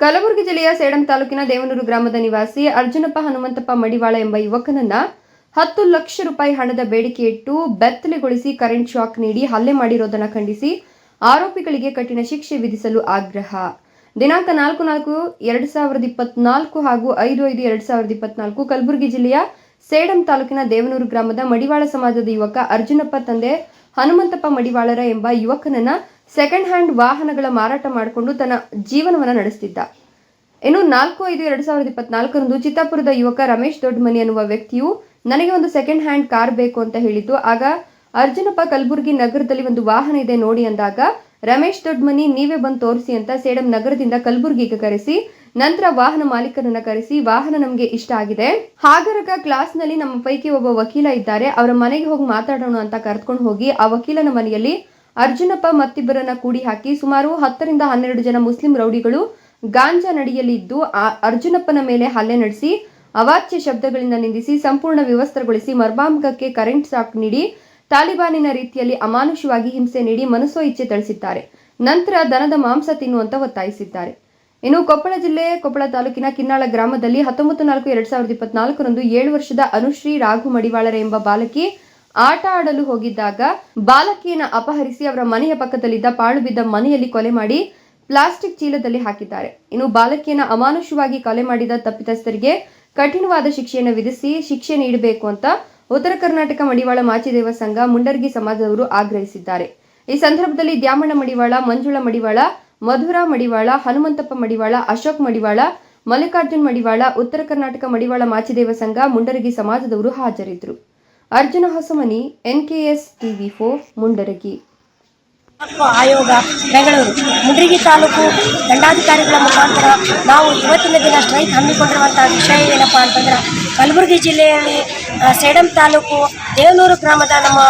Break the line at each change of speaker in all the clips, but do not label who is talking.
ಕಲಬುರಗಿ ಜಿಲ್ಲೆಯ ಸೇಡಂ ತಾಲೂಕಿನ ದೇವನೂರು ಗ್ರಾಮದ ನಿವಾಸಿ ಅರ್ಜುನಪ್ಪ ಹನುಮಂತಪ್ಪ ಮಡಿವಾಳ ಎಂಬ ಯುವಕನನ್ನ ಹತ್ತು ಲಕ್ಷ ರೂಪಾಯಿ ಹಣದ ಬೇಡಿಕೆ ಇಟ್ಟು ಬೆತ್ತಲೆಗೊಳಿಸಿ ಕರೆಂಟ್ ಶಾಕ್ ನೀಡಿ ಹಲ್ಲೆ ಮಾಡಿರೋದನ್ನು ಖಂಡಿಸಿ ಆರೋಪಿಗಳಿಗೆ ಕಠಿಣ ಶಿಕ್ಷೆ ವಿಧಿಸಲು ಆಗ್ರಹ. ದಿನಾಂಕ ನಾಲ್ಕು ನಾಲ್ಕು ಎರಡು ಸಾವಿರದ ಇಪ್ಪತ್ನಾಲ್ಕು ಹಾಗೂ ಐದು ಐದು ಎರಡು ಸಾವಿರದ ಇಪ್ಪತ್ನಾಲ್ಕು ಕಲಬುರಗಿ ಜಿಲ್ಲೆಯ ಸೇಡಂ ತಾಲೂಕಿನ ದೇವನೂರು ಗ್ರಾಮದ ಮಡಿವಾಳ ಸಮಾಜದ ಯುವಕ ಅರ್ಜುನಪ್ಪ ತಂದೆ ಹನುಮಂತಪ್ಪ ಮಡಿವಾಳರ ಎಂಬ ಯುವಕನನ್ನ ಸೆಕೆಂಡ್ ಹ್ಯಾಂಡ್ ವಾಹನಗಳ ಮಾರಾಟ ಮಾಡಿಕೊಂಡು ತನ್ನ ಜೀವನವನ್ನು ನಡೆಸುತ್ತಿದ್ದ ಇನ್ನು ನಾಲ್ಕು ಐದು ಎರಡು ಸಾವಿರದ ಇಪ್ಪತ್ನಾಲ್ಕರಂದು ಚಿತ್ತಾಪುರದ ಯುವಕ ರಮೇಶ್ ದೊಡ್ಡಮನಿ ಅನ್ನುವ ವ್ಯಕ್ತಿಯು ನನಗೆ ಒಂದು ಸೆಕೆಂಡ್ ಹ್ಯಾಂಡ್ ಕಾರ್ ಬೇಕು ಅಂತ ಹೇಳಿದ್ದು, ಆಗ ಅರ್ಜುನಪ್ಪ ಕಲಬುರಗಿ ನಗರದಲ್ಲಿ ಒಂದು ವಾಹನ ಇದೆ ನೋಡಿ ಅಂದಾಗ, ರಮೇಶ್ ದೊಡ್ಡಮನಿ, ನೀವೇ ಬಂದು ತೋರಿಸಿ ಅಂತ ಸೇಡಂ ನಗರದಿಂದ ಕಲಬುರಗಿಗೆ ಕರೆಸಿ, ನಂತರ ವಾಹನ ಮಾಲೀಕರನ್ನ ಕರೆಸಿ, ವಾಹನ ನಮಗೆ ಇಷ್ಟ ಆಗಿದೆ. ಹಾಗರಗ ಕ್ಲಾಸ್ನಲ್ಲಿ ನಮ್ಮ ಪೈಕಿ ಒಬ್ಬ ವಕೀಲ ಇದ್ದಾರೆ, ಅವರ ಮನೆಗೆ ಹೋಗಿ ಮಾತಾಡೋಣ ಅಂತ ಕರೆದುಕೊಂಡು ಹೋಗಿ ಆ ವಕೀಲನ ಮನೆಯಲ್ಲಿ ಅರ್ಜುನಪ್ಪ ಮತ್ತಿಬ್ಬರನ್ನ ಕೂಡಿ ಹಾಕಿ ಸುಮಾರು ಹತ್ತರಿಂದ ಹನ್ನೆರಡು ಜನ ಮುಸ್ಲಿಂ ರೌಡಿಗಳು ಗಾಂಜಾ ನಡಿಯಲಿದ್ದು ಅರ್ಜುನಪ್ಪನ ಮೇಲೆ ಹಲ್ಲೆ ನಡೆಸಿ, ಅವಾಚ್ಯ ಶಬ್ದಗಳಿಂದ ನಿಂದಿಸಿ ಸಂಪೂರ್ಣ ವಿವಸ್ತ್ರಗೊಳಿಸಿ ಮರ್ಮಾಂಗಕ್ಕೆ ಕರೆಂಟ್ ಶಾಕ್ ನೀಡಿ, ತಾಲಿಬಾನಿನ ರೀತಿಯಲ್ಲಿ ಅಮಾನುಷವಾಗಿ ಹಿಂಸೆ ನೀಡಿ ಮನಸ್ಸೋ ಇಚ್ಛೆ ತಳಿಸಿದ್ದಾರೆ ನಂತರ ದನದ ಮಾಂಸ ತಿನ್ನುವಂತ ಒತ್ತಾಯಿಸಿದ್ದಾರೆ. ಇನ್ನು ಕೊಪ್ಪಳ ಜಿಲ್ಲೆ, ಕೊಪ್ಪಳ ತಾಲೂಕಿನ ಕಿನ್ನಾಳ ಗ್ರಾಮದಲ್ಲಿ ಹತ್ತೊಂಬತ್ತು ನಾಲ್ಕು ಎರಡ್ ಸಾವಿರದ ಇಪ್ಪತ್ನಾಲ್ಕರಂದು ಏಳು ವರ್ಷದ ಅನುಶ್ರೀ ರಾಘು ಮಡಿವಾಳರ ಎಂಬ ಬಾಲಕಿ ಆಟ ಆಡಲು ಹೋಗಿದ್ದಾಗ ಬಾಲಕಿಯನ್ನ ಅಪಹರಿಸಿ ಅವರ ಮನೆಯ ಪಕ್ಕದಲ್ಲಿದ್ದ ಪಾಳು ಬಿದ್ದ ಮನೆಯಲ್ಲಿ ಕೊಲೆ ಮಾಡಿ ಪ್ಲಾಸ್ಟಿಕ್ ಚೀಲದಲ್ಲಿ ಹಾಕಿದ್ದಾರೆ. ಇನ್ನು ಬಾಲಕಿಯನ್ನ ಅಮಾನುಷವಾಗಿ ಕೊಲೆ ಮಾಡಿದ ತಪ್ಪಿತಸ್ಥರಿಗೆ ಕಠಿಣವಾದ ಶಿಕ್ಷೆಯನ್ನು ವಿಧಿಸಿ ಶಿಕ್ಷೆ ನೀಡಬೇಕು ಅಂತ ಉತ್ತರ ಕರ್ನಾಟಕ ಮಡಿವಾಳ ಮಾಚಿದೇವ ಸಂಘ ಮುಂಡರ್ಗಿ ಸಮಾಜದವರು ಆಗ್ರಹಿಸಿದ್ದಾರೆ. ಈ ಸಂದರ್ಭದಲ್ಲಿ ದ್ಯಾಮಣ್ಣ ಮಡಿವಾಳ, ಮಂಜುಳ ಮಡಿವಾಳ, ಮಧುರಾ ಮಡಿವಾಳ, ಹನುಮಂತಪ್ಪ ಮಡಿವಾಳ, ಅಶೋಕ್ ಮಡಿವಾಳ, ಮಲ್ಲಿಕಾರ್ಜುನ್ ಮಡಿವಾಳ, ಉತ್ತರ ಕರ್ನಾಟಕ ಮಡಿವಾಳ ಮಾಚಿದೇವ ಸಂಘ ಮುಂಡರಗಿ ಸಮಾಜದವರು ಹಾಜರಿದ್ದರು. Arjuna Hosamani NKS TV four, Mundaragi.
ಆಯೋಗ, ಬೆಂಗಳೂರು. ಮುಂಡರಗಿ ತಾಲೂಕು ದಂಡಾಧಿಕಾರಿಗಳ ಮುಖಾಂತರ ನಾವು ಇವತ್ತಿನ ದಿನ ಸ್ಟ್ರೈಕ್ ಹಮ್ಮಿಕೊಂಡಿರುವಂತಹ ವಿಷಯ ಏನಪ್ಪಾ ಅಂತಂದ್ರೆ, ಕಲಬುರಗಿ ಜಿಲ್ಲೆಯಲ್ಲಿ ಸೇಡಂ ತಾಲೂಕು ದೇವನೂರು ಗ್ರಾಮದ ನಮ್ಮ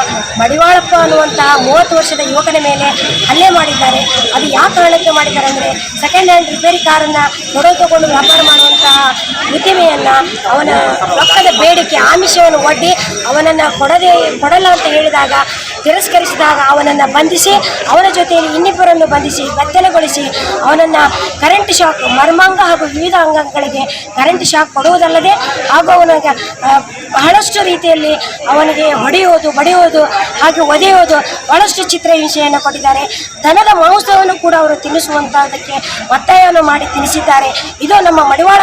ಮಡಿವಾಳಪ್ಪ ಅನ್ನುವಂತಹ ಮೂವತ್ತು ವರ್ಷದ ಯುವಕನ ಮೇಲೆ ಹಲ್ಲೆ ಮಾಡಿದ್ದಾರೆ. ಅದು ಯಾವ ಕಾರಣಕ್ಕೆ ಮಾಡಿದ್ದಾರೆ ಅಂದರೆ ಸೆಕೆಂಡ್ ಹ್ಯಾಂಡ್ ರಿಪೇರಿ ಕಾರನ್ನು ಕೊಡೋ ತಗೊಂಡು ವ್ಯಾಪಾರ ಮಾಡುವಂತಹ ಉದ್ಯಮಿಯನ್ನು ಅವನ ರೊಕ್ಕದ ಬೇಡಿಕೆ ಆಮಿಷವನ್ನು ಒಡ್ಡಿ ಅವನನ್ನು ಕೊಡದೆ ಕೊಡಲ್ಲ ಅಂತ ಹೇಳಿದಾಗ, ತಿರಸ್ಕರಿಸಿದಾಗ ಅವನನ್ನು ಬಂಧಿಸಿ, ಅವನ ಜೊತೆಯಲ್ಲಿ ಇನ್ನಿಬ್ಬರನ್ನು ಬಂಧಿಸಿ, ಬೆತ್ತಲೆಗೊಳಿಸಿ ಅವನನ್ನು ಕರೆಂಟ್ ಶಾಕ್ ಮರ್ಮಾಂಗ ಹಾಗೂ ವಿವಿಧ ಅಂಗಗಳಿಗೆ ಕರೆಂಟ್ ಶಾಕ್ ಕೊಡುವುದಲ್ಲದೆ, ಹಾಗೂ ಅವನಿಗೆ ಬಹಳಷ್ಟು ರೀತಿಯಲ್ಲಿ ಅವನಿಗೆ ಹೊಡೆಯುವುದು ಬಡಿಯುವುದು ಹಾಗೆ ಒದೆಯುವುದು ಬಹಳಷ್ಟು ಚಿತ್ರ ಹಿಂಸೆಯನ್ನು ಕೊಟ್ಟಿದ್ದಾರೆ. ದನದ ಮಾಂಸವನ್ನು ಕೂಡ ಅವರು ತಿನ್ನಿಸುವಂತಹದಕ್ಕೆ ಒತ್ತಾಯವನ್ನು ಮಾಡಿ ತಿನ್ನಿಸಿದ್ದಾರೆ. ಇದು ನಮ್ಮ ಮಡಿವಾಳ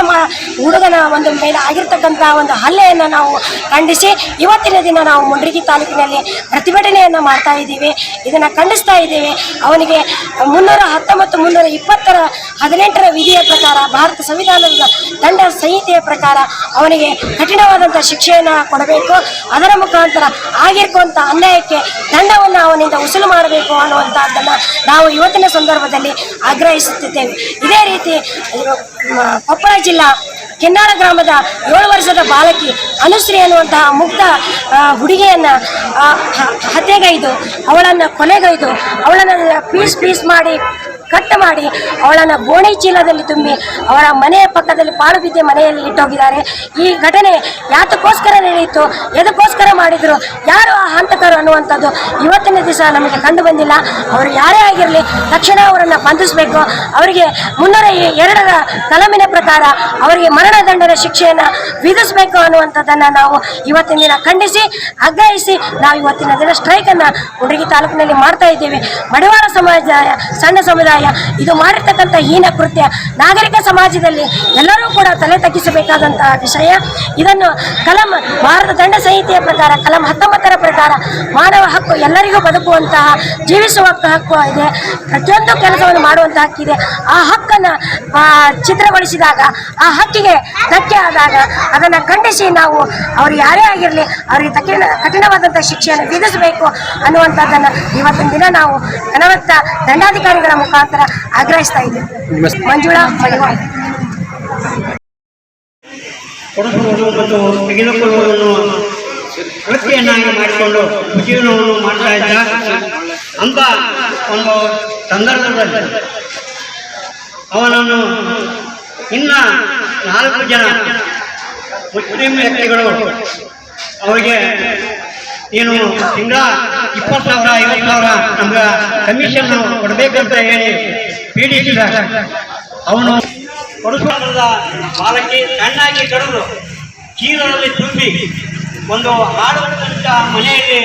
ಹುಡುಗನ ಒಂದು ಮೇಲೆ ಆಗಿರ್ತಕ್ಕಂಥ ಒಂದು ಹಲ್ಲೆಯನ್ನು ನಾವು ಖಂಡಿಸಿ ಇವತ್ತಿನ ದಿನ ನಾವು ಮುಂಡ್ರಿಗಿ ತಾಲೂಕಿನಲ್ಲಿ ಪ್ರತಿಭಟನೆಯನ್ನು ಮಾಡ್ತಾ ಇದ್ದೀವಿ. ಇದನ್ನು ಖಂಡಿಸ್ತಾ ಇದ್ದೀವಿ. ಅವನಿಗೆ ಮುನ್ನೂರ ಹತ್ತೊಂಬತ್ತು, ಮುನ್ನೂರ ಇಪ್ಪತ್ತರ ಹದಿನೆಂಟರ ವಿಧಿಯ ಪ್ರಕಾರ, ಭಾರತ ಸಂವಿಧಾನದ ದಂಡ ಸಂಹಿತೆಯ ಪ್ರಕಾರ ಅವನಿಗೆ ಕಠಿಣವಾದಂಥ ಶಿಕ್ಷೆಯನ್ನು ಕೊಡಬೇಕು. ಅದರ ಮುಖಾಂತರ ಆಗಿರುವಂಥ ಅನ್ಯಾಯಕ್ಕೆ ದಂಡವನ್ನು ಅವನಿಂದ ವಸೂಲು ಮಾಡಬೇಕು ಅನ್ನುವಂಥದ್ದನ್ನು ನಾವು ಇವತ್ತಿನ ಸಂದರ್ಭದಲ್ಲಿ ಆಗ್ರಹಿಸುತ್ತಿದ್ದೇವೆ. ಇದೇ ರೀತಿ ಕೊಪ್ಪಳ ಜಿಲ್ಲಾ ಕೆನ್ನಾಳ ಗ್ರಾಮದ ಏಳು ವರ್ಷದ ಬಾಲಕಿ ಅನುಶ್ರೀ ಅನ್ನುವಂತಹ ಮುಕ್ತ ಹುಡುಗಿಯನ್ನ ಹತ್ಯೆಗೈದು, ಅವಳನ್ನು ಕೊನೆಗೈದು, ಅವಳನ್ನು ಪೀಸ್ ಪೀಸ್ ಮಾಡಿ ಕಟ್ ಮಾಡಿ ಅವಳನ್ನು ಬೋಣೆ ಚೀಲದಲ್ಲಿ ತುಂಬಿ ಅವರ ಮನೆಯ ಪಕ್ಕದಲ್ಲಿ ಪಾಳು ಬಿದ್ದೆ ಮನೆಯಲ್ಲಿ ಇಟ್ಟೋಗಿದ್ದಾರೆ. ಈ ಘಟನೆ ಯಾತಕ್ಕೋಸ್ಕರ ನಡೆಯಿತು? ಎದಕ್ಕೋಸ್ಕರ ಮಾಡಿದ್ರು? ಯಾರು ಆ ಹಂತಕರು ಅನ್ನುವಂಥದ್ದು ಇವತ್ತಿನ ದಿವಸ ನಮಗೆ ಕಂಡು ಬಂದಿಲ್ಲ. ಅವರು ಯಾರೇ ಆಗಿರಲಿ ತಕ್ಷಣ ಅವರನ್ನು ಬಂಧಿಸಬೇಕು. ಅವರಿಗೆ ಮುನ್ನೂರ ಎರಡರ ಕಲಮಿನ ಪ್ರಕಾರ ಅವರಿಗೆ ಮರಣದಂಡನ ಶಿಕ್ಷೆಯನ್ನು ವಿಧಿಸಬೇಕು ಅನ್ನುವಂಥದ್ದನ್ನು ನಾವು ಇವತ್ತಿನ ದಿನ ಖಂಡಿಸಿ, ಆಗ್ರಹಿಸಿ ನಾವು ಇವತ್ತಿನ ದಿನ ಸ್ಟ್ರೈಕನ್ನು ಹುಡುಗಿ ತಾಲೂಕಿನಲ್ಲಿ ಮಾಡ್ತಾ ಇದ್ದೀವಿ. ಮಡಿವಾಳ ಸಮಾಜ, ಸಣ್ಣ ಸಮುದಾಯ ಇದು ಮಾಡಿರ್ತಕ್ಕಂಥ ಹೀನ ಕೃತ್ಯ. ನಾಗರಿಕ ಸಮಾಜದಲ್ಲಿ ಎಲ್ಲರೂ ಕೂಡ ತಲೆ ತಗ್ಗಿಸಬೇಕಾದಂತಹ ವಿಷಯ. ಇದನ್ನು ಕಲಂ, ಭಾರತ ದಂಡ ಸಂಹಿತೆಯ ಪ್ರಕಾರ, ಕಲಂ ಹತ್ತೊಂಬತ್ತರ ಪ್ರಕಾರ ಮಾನವ ಹಕ್ಕು ಎಲ್ಲರಿಗೂ ಬದುಕುವಂತಹ ಜೀವಿಸುವ ಹಕ್ಕು ಇದೆ ಪ್ರತಿಯೊಂದು ಕೆಲಸವನ್ನು ಮಾಡುವಂತಹ ಹಕ್ಕಿದೆ ಆ ಹಕ್ಕನ್ನು ಚಿತ್ರಗೊಳಿಸಿದಾಗ ಆ ಹಕ್ಕಿಗೆ ಧಕ್ಕೆ ಆದಾಗ ಅದನ್ನು ಖಂಡಿಸಿ ನಾವು ಅವರು ಯಾರೇ ಆಗಿರಲಿ ಅವರಿಗೆ ಕಠಿಣ ಕಠಿಣವಾದಂಥ ಶಿಕ್ಷೆಯನ್ನು ವಿಧಿಸಬೇಕು ಅನ್ನುವಂಥದ್ದನ್ನು ಇವತ್ತಿನ ದಿನ ನಾವು ಕನವತ್ತ ದಂಡಾಧಿಕಾರಿಗಳ ಮುಖಾಂತರ ಆಗ್ರಹಿಸ್ತಾ ಇದ್ದೆ ಮಂಜುಳಾ
ಕೊಡಿಸುವುದು ಮತ್ತು ತೆಗೆದುಕೊಳ್ಳುವುದನ್ನು ವೃತ್ತಿಯನ್ನಾಗಿ ಮಾಡಿಕೊಂಡು ಜೀವನವನ್ನು ಮಾಡ್ತಾ ಇದ್ದ ಅಂತ ಒಂದು ಸಂದರ್ಭದಲ್ಲಿ ಅವನನ್ನು ಇನ್ನ ನಾಲ್ಕು ಜನ ಮುಸ್ಲಿಂ ವ್ಯಕ್ತಿಗಳು ಅವರಿಗೆ ಏನು ತಿಂಗಳ ಇಪ್ಪತ್ತು ಸಾವಿರ ಐವತ್ತು ಸಾವಿರ ನಮ್ಗೆ ಕಮಿಷನ್ ಕೊಡಬೇಕಂತ ಹೇಳಿ ಪೀಡಿಸಿದ ಅವನು ಪರಶುರಾಮದ ಬಾಲಕಿ ಸಣ್ಣಾಗಿ ಕಡಲು ಕೀರನಲ್ಲಿ ತುಂಬಿ ಒಂದು ಹಾಡುವಂತ ಮನೆಯಲ್ಲಿ